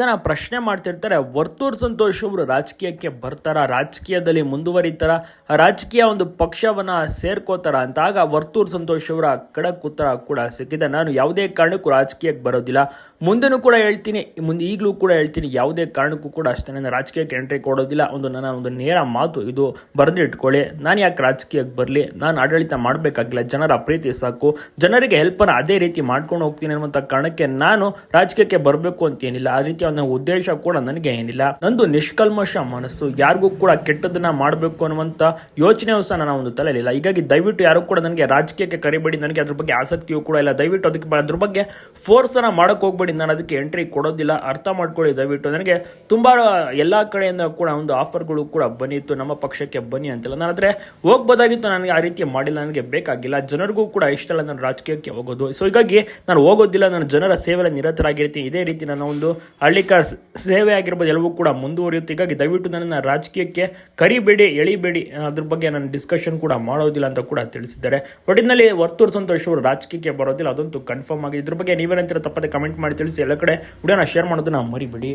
ಜನ ಪ್ರಶ್ನೆ ಮಾಡ್ತಿರ್ತಾರೆ, ವರ್ತೂರ್ ಸಂತೋಷ್ ಅವರು ರಾಜಕೀಯಕ್ಕೆ ಬರ್ತಾರ? ರಾಜಕೀಯದಲ್ಲಿ ಮುಂದುವರಿತಾರ? ರಾಜಕೀಯ ಒಂದು ಪಕ್ಷವನ್ನ ಸೇರ್ಕೋತಾರ? ಅಂತ ಆಗ ವರ್ತೂರ್ ಸಂತೋಷ್ ಅವರ ಖಡಕ್ ಉತ್ತರ ಕೂಡ ಸಿಕ್ಕಿದೆ. ನಾನು ಯಾವುದೇ ಕಾರಣಕ್ಕೂ ರಾಜಕೀಯಕ್ಕೆ ಬರೋದಿಲ್ಲ. ಮುಂದೆನೂ ಕೂಡ ಹೇಳ್ತೀನಿ, ಮುಂದೆ ಈಗಲೂ ಕೂಡ ಹೇಳ್ತೀನಿ, ಯಾವುದೇ ಕಾರಣಕ್ಕೂ ಕೂಡ ಅಷ್ಟೇ. ನಾನು ರಾಜಕೀಯಕ್ಕೆ ಎಂಟ್ರಿ ಕೊಡೋದಿಲ್ಲ. ಒಂದು ನನ್ನ ಒಂದು ನೇರ ಮಾತು ಇದು. ಬರೆದಿಟ್ಕೊಳ್ಳಿ. ನಾನು ಯಾಕೆ ರಾಜಕೀಯಕ್ಕೆ ಬರಲಿ? ನಾನು ಆಡಳಿತ ಮಾಡಬೇಕಾಗಿಲ್ಲ. ಜನರ ಪ್ರೀತಿ ಸಾಕು. ಜನರಿಗೆ ಹೆಲ್ಪನ್ನು ಅದೇ ರೀತಿ ಮಾಡ್ಕೊಂಡು ಹೋಗ್ತೀನಿ ಅನ್ನುವಂಥ ಕಾರಣಕ್ಕೆ ನಾನು ರಾಜಕೀಯಕ್ಕೆ ಬರಬೇಕು ಅಂತ ಏನಿಲ್ಲ ಆ ರೀತಿಯ ಅನ್ನೋ ಉದ್ದೇಶ ಕೂಡ ನನಗೆ ಏನಿಲ್ಲ. ನಂದು ನಿಷ್ಕಲ್ಮಶ ಮನಸ್ಸು, ಯಾರಿಗೂ ಕೂಡ ಕೆಟ್ಟದನ್ನ ಮಾಡಬೇಕು ಅನ್ನುವಂತ ಯೋಚನೆ ಸಹ ನನ್ನ ಒಂದು ತಲೆಯಲ್ಲಿಲ್ಲ. ಹೀಗಾಗಿ ದಯವಿಟ್ಟು ಯಾರು ಕೂಡ ನನಗೆ ರಾಜಕೀಯಕ್ಕೆ ಕರಿಬೇಡಿ, ನನಗೆ ಅದ್ರ ಬಗ್ಗೆ ಆಸಕ್ತಿಯೂ ಕೂಡ ಇಲ್ಲ. ದಯವಿಟ್ಟು ಅದಕ್ಕೆ ಅದ್ರ ಬಗ್ಗೆ ಫೋರ್ಸ್ ಅನ್ನ ಮಾಡಕ್ ಹೋಗ್ಬೇಡಿ. ನಾನು ಅದಕ್ಕೆ ಎಂಟ್ರಿ ಕೊಡೋದಿಲ್ಲ. ಅರ್ಥ ಮಾಡ್ಕೊಳ್ಳಿ ದಯವಿಟ್ಟು. ನನಗೆ ತುಂಬಾ ಎಲ್ಲಾ ಕಡೆಯಿಂದ ಕೂಡ ಒಂದು ಆಫರ್ಗಳು ಕೂಡ ಬನ್ನಿತ್ತು ನಮ್ಮ ಪಕ್ಷಕ್ಕೆ ಬನ್ನಿ ಅಂತಿಲ್ಲ. ನಾನು ಹೋಗ್ಬೋದಾಗಿತ್ತು. ನನಗೆ ಆ ರೀತಿ ಮಾಡಿಲ್ಲ. ನನಗೆ ಬೇಕಾಗಿಲ್ಲ. ಜನರಿಗೂ ಕೂಡ ಇಷ್ಟ ಇಲ್ಲ ನಾನು ರಾಜಕೀಯಕ್ಕೆ ಹೋಗೋದು. ಸೊ ಹೀಗಾಗಿ ನಾನು ಹೋಗೋದಿಲ್ಲ. ನಾನು ಜನರ ಸೇವೆಯಲ್ಲಿ ನಿರತರಾಗಿರ್ತೀನಿ. ಇದೇ ರೀತಿ ನನ್ನ ಒಂದು ಹಳ್ಳಿಕಾರ್ ಸೇವೆ ಆಗಿರ್ಬೋದು ಎಲ್ಲವೂ ಕೂಡ ಮುಂದುವರಿಯುತ್ತೆ. ಹೀಗಾಗಿ ದಯವಿಟ್ಟು ನನ್ನನ್ನು ರಾಜಕೀಯಕ್ಕೆ ಕರಿಬೇಡಿ, ಎಳಿಬೇಡಿ ಅದ್ರ ಬಗ್ಗೆ ನಾನು ಡಿಸ್ಕಷನ್ ಕೂಡ ಮಾಡೋದಿಲ್ಲ ಅಂತ ಕೂಡ ತಿಳಿಸಿದ್ದಾರೆ. ಒಟ್ಟಿನಲ್ಲಿ ವರ್ತೂರ್ ಸಂತೋಷ್ ಅವರು ರಾಜಕೀಯಕ್ಕೆ ಬರೋದಿಲ್ಲ, ಅದಂತೂ ಕನ್ಫರ್ಮ್ ಆಗಿದೆ. ಇದ್ರ ಬಗ್ಗೆ ನೀವೇನಂತೀರ ತಪ್ಪದೆ ಕಮೆಂಟ್ ಮಾಡಿ ತಿಳಿಸಿ. ಎಲ್ಲ ಕಡೆ ವಿಡಿಯೋನ ಶೇರ್ ಮಾಡೋದನ್ನ ಮರಿಬೇಡಿ.